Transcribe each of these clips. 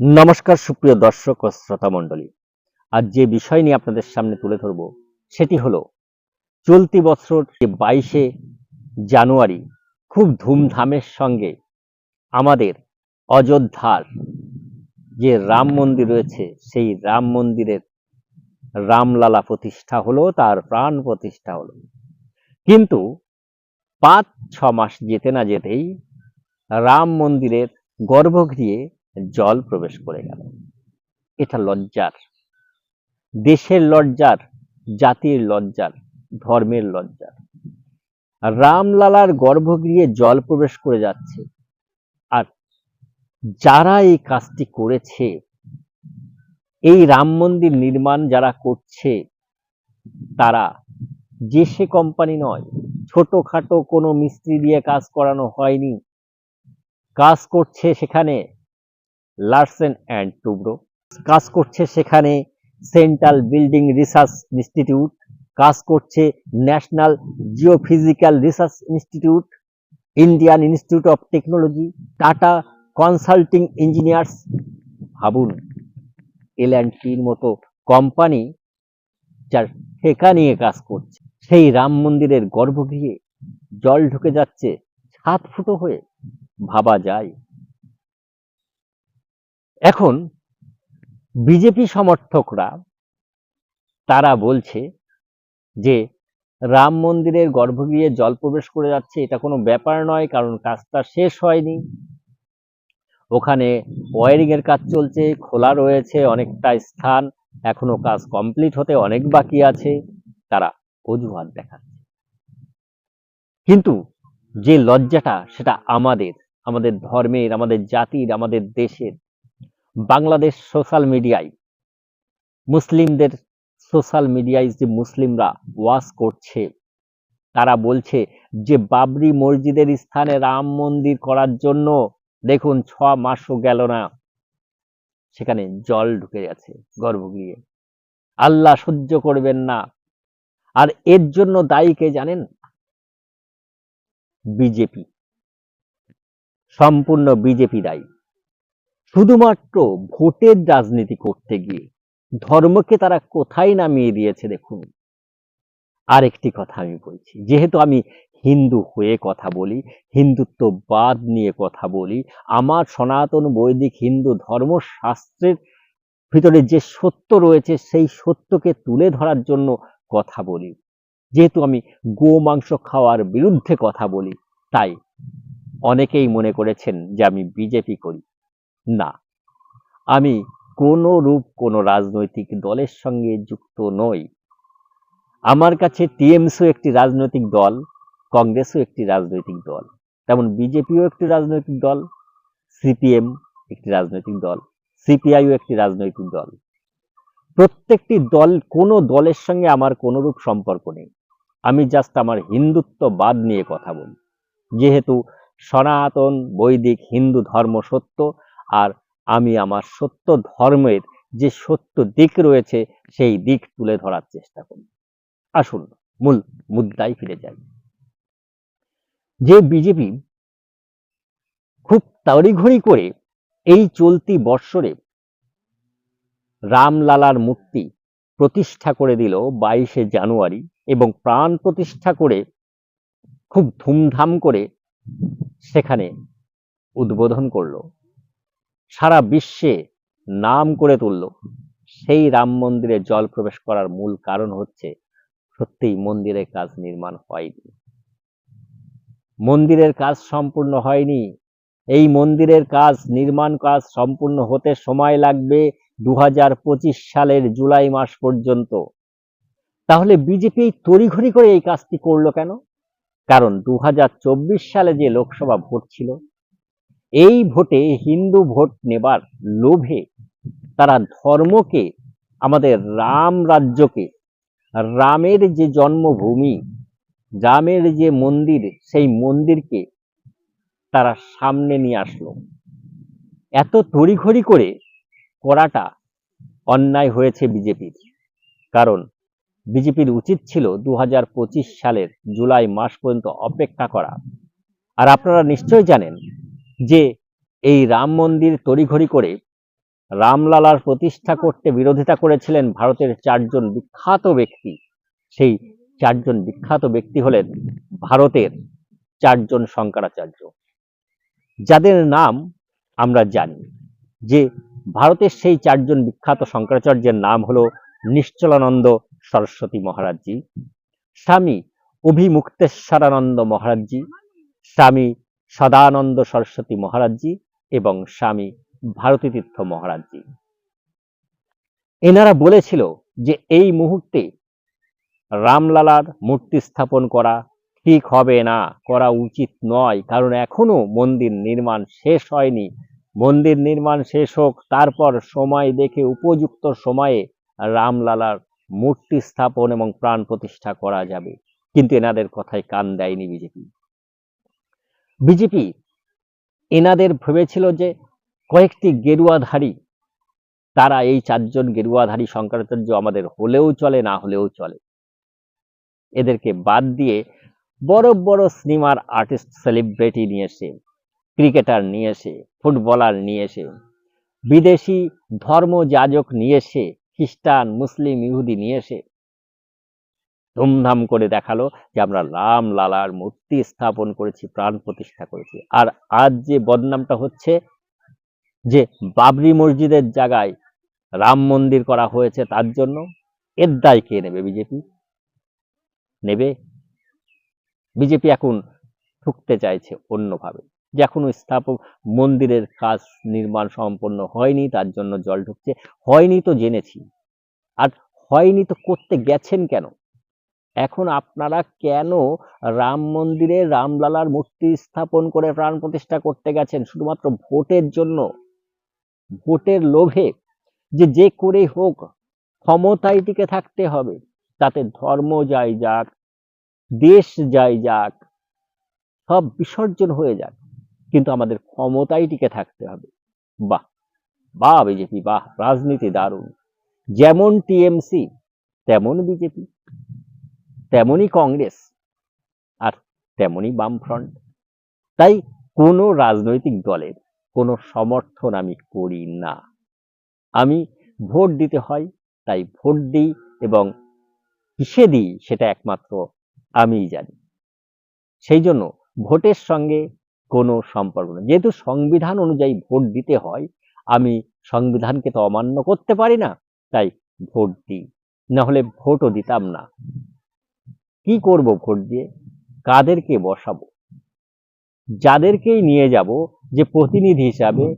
নমস্কার, সুপ্রিয় দর্শক ও শ্রোতা মণ্ডলী। আজ যে বিষয় নিয়ে আপনাদের সামনে তুলে ধরব, সেটি হলো, চলতি বছর বাইশে জানুয়ারি খুব ধুমধামের সঙ্গে আমাদের অযোধ্যার যে রাম মন্দির রয়েছে, সেই রাম মন্দিরের রামলালা প্রতিষ্ঠা হলো, তার প্রাণ প্রতিষ্ঠা হলো। কিন্তু পাঁচ ছ মাস যেতে না যেতেই রাম মন্দিরের গর্ভগৃহে জল প্রবেশ করে গেল। এটা লজ্জার। দেশের লজ্জার, জাতির লজ্জার, ধর্মের লজ্জার। রামলালার গর্ভগৃহে জল প্রবেশ করে যাচ্ছে। আর যারা এই কাজটি করেছে, এই রাম মন্দির নির্মাণ যারা করছে, তারা যে সে কোম্পানি নয়, ছোটখাটো কোনো মিস্ত্রি দিয়ে কাজ করানো হয়নি। কাজ করছে সেখানে লার্সেন অ্যান্ড টুব্রো। কাজ করছে সেখানে সেন্ট্রাল বিল্ডিং রিসার্চ ইনস্টিটিউট। কাজ করছে national geophysical research institute, Indian institute of technology, Tata consulting engineers. ভাবুন, এল অ্যান্ড টির মতো কোম্পানি যার ঠেকা নিয়ে কাজ করছে। সেই রাম মন্দিরের গর্ভগৃহে জল ঢুকে যাচ্ছে, সাত ফুটো হয়ে। ভাবা যায় এখন বিজেপি সমর্থকরা, তারা বলছে যে রাম মন্দিরের গর্ভগৃহে জল প্রবেশ করে যাচ্ছে, এটা কোনো ব্যাপার নয় কারণ কাজটা শেষ হয়নি। ওখানে ওয়ারিং এর কাজ চলছে, খোলা রয়েছে অনেকটা স্থান, এখনও কাজ কমপ্লিট হতে অনেক বাকি আছে, তারা অজুহাত দেখাচ্ছে। কিন্তু যে লজ্জাটা, সেটা আমাদের আমাদের ধর্মের, আমাদের জাতির, আমাদের দেশের বাংলাদেশ সোশ্যাল মিডিয়ায়। মুসলিমদের সোশ্যাল মিডিয়ায় যে মুসলিমরা ওয়াজ করছে, তারা বলছে যে বাবরি মসজিদের স্থানে রাম মন্দির করার জন্য দেখুন ছ মাসও গেল না। সেখানে জল ঢুকে গেছে গর্ভগৃহে। আল্লাহ সহ্য করবেন না। আর এর জন্য দায়ী কে জানেন? বিজেপি। সম্পূর্ণ বিজেপি দায়ী। শুধুমাত্র ভোটের রাজনীতি করতে গিয়ে ধর্মকে তারা কোথায় নামিয়ে দিয়েছে দেখুন। আরেকটি কথা আমি বলছি, যেহেতু আমি হিন্দু হয়ে কথা বলি, হিন্দুত্ববাদ নিয়ে কথা বলি, আমার সনাতন বৈদিক হিন্দু ধর্মশাস্ত্রের ভিতরে যে সত্য রয়েছে, সেই সত্যকে তুলে ধরার জন্য কথা বলি। যেহেতু আমি গো মাংস খাওয়ার বিরুদ্ধে কথা বলি, তাই অনেকেই মনে করেছেন যে আমি বিজেপি করি। না। আমি কোনো রূপ কোনো রাজনৈতিক দলের সঙ্গে যুক্ত নই। আমার কাছে টিএমসিও একটি রাজনৈতিক দল, কংগ্রেসও একটি রাজনৈতিক দল, তেমন বিজেপিও একটি রাজনৈতিক দল, সিপিএম একটি রাজনৈতিক দল, সিপিআইও একটি রাজনৈতিক দল। প্রত্যেকটি দল কোনো দলের সঙ্গে আমার কোনোরূপ সম্পর্ক নেই। আমি জাস্ট আমার হিন্দুত্ববাদ নিয়ে কথা বলি। যেহেতু সনাতন বৈদিক হিন্দু ধর্ম সত্য আর আমি আমার সত্য ধর্মের যে সত্য দিক রয়েছে, সেই দিক তুলে ধরার চেষ্টা করি আসুন মূল মুদ্রায় ফিরে যাই। যে বিজেপি খুব তড়িঘড়ি করে এই চলতি বৎসরে রামলালার মূর্তি প্রতিষ্ঠা করে দিল বাইশে জানুয়ারি এবং প্রাণ প্রতিষ্ঠা করে খুব ধুমধাম করে সেখানে উদ্বোধন করল। সারা বিশ্বে নাম করে তুলল। সেই রাম মন্দিরে জল প্রবেশ করার মূল কারণ হচ্ছে সত্যিই মন্দিরের কাজ নির্মাণ হয়নি। মন্দিরের কাজ সম্পূর্ণ হয়নি। এই মন্দিরের কাজ নির্মাণ কাজ সম্পূর্ণ হতে সময় লাগবে দু হাজার পঁচিশ সালের জুলাই মাস পর্যন্ত। তাহলে বিজেপি তড়িঘড়ি করে এই কাজটি করল কেন? কারণ দু হাজার চব্বিশ সালে যে লোকসভা ভোট ছিল এই ভোটে হিন্দু ভোট নেবার লোভে তারা ধর্মকে, আমাদের রাম রাজ্যকে, রামের যে জন্মভূমি, রামের যে মন্দির, সেই মন্দিরকে তারা সামনে নিয়ে আসলো। এত তড়িঘড়ি করে করাটা অন্যায় হয়েছে বিজেপির। কারণ বিজেপির উচিত ছিল দু হাজার পঁচিশ সালের জুলাই মাস পর্যন্ত অপেক্ষা করা। আর আপনারা নিশ্চয় জানেন যে এই রাম মন্দির তড়িঘড়ি করে রামলালার প্রতিষ্ঠা করতে বিরোধিতা করেছিলেন ভারতের চারজন বিখ্যাত ব্যক্তি। সেই চারজন বিখ্যাত ব্যক্তি হলেন ভারতের চারজন শঙ্করাচার্য। যাদের নাম আমরা জানি, যে ভারতের সেই চারজন বিখ্যাত শঙ্করাচার্যের নাম হলো নিশ্চলানন্দ সরস্বতী মহারাজজি, স্বামী অভিমুক্তেশ্বরানন্দ মহারাজজি, স্বামী সদানন্দ সরস্বতী মহারাজজি এবং স্বামী ভারতী তীর্থ মহারাজজি। এনারা বলেছিল যে এই মুহূর্তে রামলালার মূর্তি স্থাপন করা ঠিক হবে না, করা উচিত নয়, কারণ এখনও মন্দির নির্মাণ শেষ হয়নি। মন্দির নির্মাণ শেষ হোক, তারপর সময় দেখে উপযুক্ত সময়ে রামলালার মূর্তি স্থাপন এবং প্রাণ প্রতিষ্ঠা করা যাবে। কিন্তু এনাদের কথায় কান দেয়নি বিজেপি। বিজেপি এনাদের ভেবেছিল যে কয়েকটি গেরুয়াধারী, তারা এই চারজন গেরুয়াধারী শঙ্করাচার্য আমাদের হলেও চলে, না হলেও চলে। এদেরকে বাদ দিয়ে বড় বড় সিনেমার আর্টিস্ট সেলিব্রিটি নিয়ে এসে ক্রিকেটার নিয়ে এসে ফুটবলার নিয়ে এসে, বিদেশি ধর্মযাজক নিয়ে এসে, খ্রিস্টান, মুসলিম, ইহুদি নিয়ে এসে ধুমধাম করে দেখাল যে আমরা রাম লালার মূর্তি স্থাপন করেছি, প্রাণ প্রতিষ্ঠা করেছি। আর আজ যে বদনামটা হচ্ছে যে বাবরি মসজিদের জায়গায় রাম মন্দির করা হয়েছে তার জন্য এর দায় কে নেবে? বিজেপি নেবে? বিজেপি এখন ঠুকতে চাইছে অন্যভাবে। যে এখনও স্থাপক মন্দিরের কাজ নির্মাণ সম্পন্ন হয়নি, তার জন্য জল ঢুকছে। হয়নি তো জেনেছি। আর হয়নি তো করতে গেছেন কেন? এখন আপনারা কেন রাম মন্দিরে রামলালার মূর্তি স্থাপন করে প্রাণ প্রতিষ্ঠা করতে গেছেন? শুধুমাত্র ভোটের জন্য, ভোটের লোভে, যে যে করে হোক, ক্ষমতায় টিকে থাকতে হবে। তাতে ধর্ম যাই যাক, দেশ যাই যাক, সব বিসর্জন হয়ে যাক। কিন্তু আমাদের ক্ষমতায় টিকে থাকতে হবে। বাহ বাহ, বিজেপি, বাহ, রাজনীতি দারুণ। যেমন টিএমসি, তেমন বিজেপি। তেমনই কংগ্রেস আর তেমনই বামফ্রন্ট। তাই কোনো রাজনৈতিক দলের কোনো সমর্থন আমি করি না। আমি ভোট দিতে হয়, তাই ভোট দিই এবং কিসে দিই সেটা একমাত্র আমিই জানি। সেই জন্য ভোটের সঙ্গে কোনো সম্পর্ক নেই। যেহেতু সংবিধান অনুযায়ী ভোট দিতে হয়, আমি সংবিধানকে তো অমান্য করতে পারি না, তাই ভোট দিই। না হলে ভোটও দিতাম না। কি করব ভোট দিয়ে? কাদেরকে বসাবো? যাদেরকেই নিয়ে যাব যে প্রতিনিধি হিসাবে,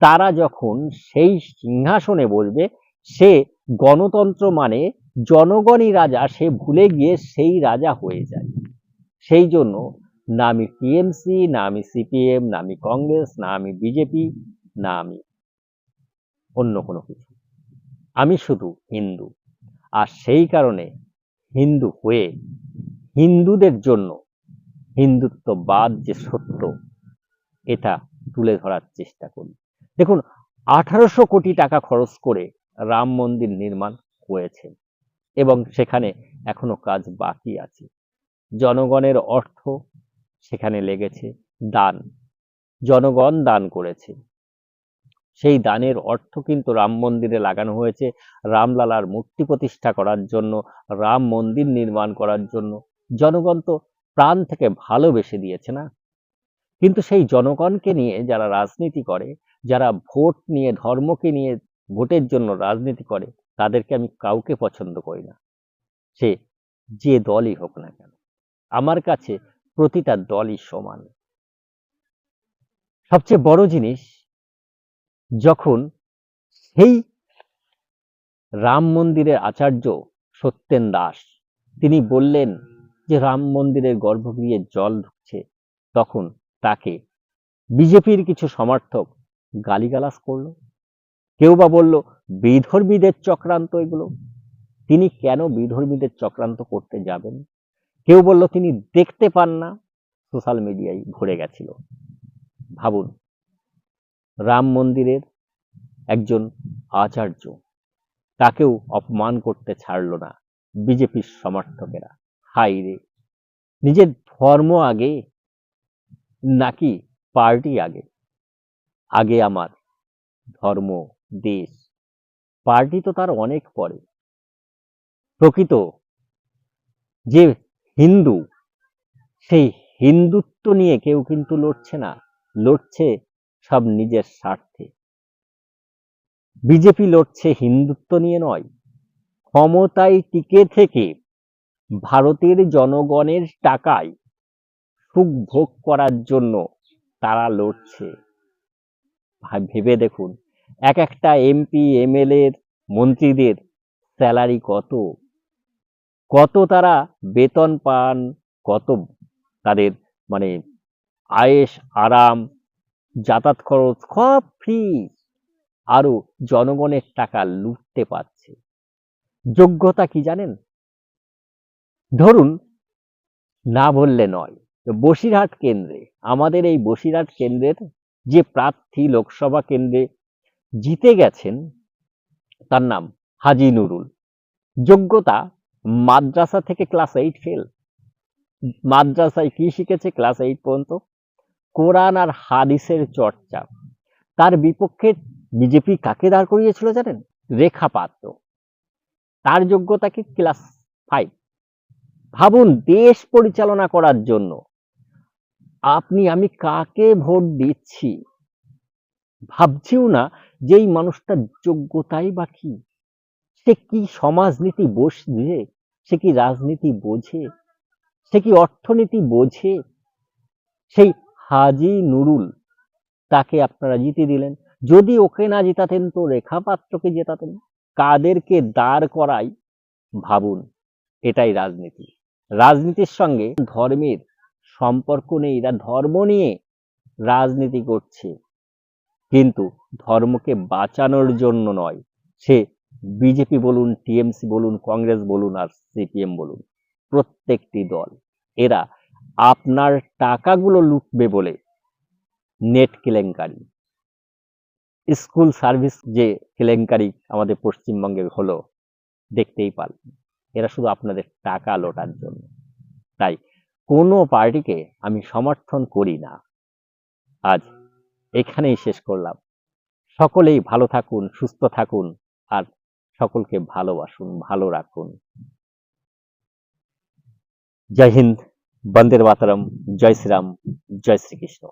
তারা যখন সেই সিংহাসনে বসবে, সে গণতন্ত্র মানে জনগণই রাজা, সে ভুলে গিয়ে সেই রাজা হয়ে যায়। সেই জন্য না আমি টিএমসি, না আমি সিপিএম, না আমি কংগ্রেস, না আমি বিজেপি, না আমি অন্য কোনো কিছু। আমি শুধু হিন্দু। আর সেই কারণে হিন্দু হয়ে হিন্দুদের জন্য হিন্দুত্ববাদ যে সত্য, এটা তুলে ধরার চেষ্টা করি। দেখুন, আঠারোশো কোটি টাকা খরচ করে রাম মন্দির নির্মাণ হয়েছে এবং সেখানে এখনও কাজ বাকি আছে। জনগণের অর্থ সেখানে লেগেছে, দান। জনগণ দান করেছে। সেই দানের অর্থ কিন্তু রাম মন্দিরে লাগানো হয়েছে। রামলালার মূর্তি প্রতিষ্ঠা করার জন্য, রাম মন্দির নির্মাণ করার জন্য। জনগণ তো প্রাণ থেকে ভালোবেসে দিয়েছে না? কিন্তু সেই জনগণকে নিয়ে যারা রাজনীতি করে, যারা ভোট নিয়ে, ধর্মকে নিয়ে ভোটের জন্য রাজনীতি করে, তাদেরকে আমি কাউকে পছন্দ করি না। সে যে দলই হোক না কেন, আমার কাছে প্রতিটা দলই সমান। সবচেয়ে বড় জিনিস, যখন সেই রাম মন্দিরের আচার্য সত্যেন দাস, তিনি বললেন যে রাম মন্দিরের গর্ভগৃহে জল ঢুকছে, তখন তাকে বিজেপির কিছু সমর্থক গালিগালাজ করল। কেউ বা বলল, বিধর্মীদের চক্রান্ত এগুলো। তিনি কেন বিধর্মীদের চক্রান্ত করতে যাবেন? কেউ বলল, তিনি দেখতে পান না। সোশ্যাল মিডিয়ায় ভরে গেছিল। ভাবুন, রাম মন্দিরের একজন আচার্য তাকেও অপমান করতে ছাড়লো না বিজেপির সমর্থকেরা। হাই রে নিজের ধর্ম আগে, নাকি পার্টি আগে? আগে আমার ধর্ম, দেশ। পার্টি তো তার অনেক পরে। প্রকৃত যে হিন্দু, সেই হিন্দুত্ব নিয়ে কেউ কিন্তু লড়ছে না। লড়ছে সব নিজের স্বার্থে। বিজেপি লড়ছে হিন্দুত্ব নিয়ে নয়, ক্ষমতায় টিকে থেকে ভারতের জনগণের টাকায় সুখ ভোগ করার জন্য তারা লড়ছে। ভেবে দেখুন, এক একটা এমপি এমএলএ মন্ত্রীদের স্যালারি কত? কত তারা বেতন পান? কত তাদের মানে আয়েস, আরাম, যাতায়াত খরচ, সব ফ্রি আরও জনগণের টাকা লুটতে পারছে। যোগ্যতা কি জানেন? ধরুন, না বললে নয়। বসিরহাট কেন্দ্রে, আমাদের এই বসিরহাট কেন্দ্রের যে প্রার্থী লোকসভা কেন্দ্রে জিতে গেছেন, তার নাম হাজি নুরুল। যোগ্যতা মাদ্রাসা থেকে ক্লাস এইট ফেল। মাদ্রাসায় কি শিখেছে ক্লাস এইট পর্যন্ত? কোরআন আর হাদিসের চর্চা। তার বিপক্ষে বিজেপি কাকে দাঁড় করিয়েছিল জানেন? রেখা পাত্র। তার যোগ্যতা কি? Class five. ভাবুন, দেশ পরিচালনা করার জন্য। আপনি, আমি কাকে ভোট দিচ্ছি? ভাবছিও না যে এই মানুষটার যোগ্যতাই বা কি? সে কি সমাজনীতি বোঝে সে কি রাজনীতি বোঝে? সে কি অর্থনীতি বোঝে? সেই হাজি নুরুল, তাকে আপনারা জিতে দিলেন। যদি ওকে না জেতাতেন তো রেখা পাত্রকে জেতাতেন। কাদেরকে দাঁড় করাই, ভাবুন, এটাই রাজনীতি। রাজনীতির সঙ্গে ধর্মের সম্পর্ক নেই। এরা ধর্ম নিয়ে রাজনীতি করছে। কিন্তু ধর্মকে বাঁচানোর জন্য নয়। সে বিজেপি বলুন, টিএমসি বলুন, কংগ্রেস বলুন আর সিপিএম বলুন, প্রত্যেকটি দল। এরা আপনার টাকাগুলো লুটবে বলে নেট কেলেঙ্কারি। স্কুল সার্ভিস যে কেলেঙ্কারি আমাদের পশ্চিমবঙ্গে হলো, দেখতেই পারলেন এরা শুধু আপনাদের টাকা লোটার জন্য। তাই কোনো পার্টিকে আমি সমর্থন করি না। আজ এখানেই শেষ করলাম। সকলেই ভালো থাকুন, সুস্থ থাকুন, আর সকলকে ভালোবাসুন, ভালো রাখুন। জয় হিন্দ বন্দের মাতরম জয় শ্রীরাম, জয় শ্রীকৃষ্ণ।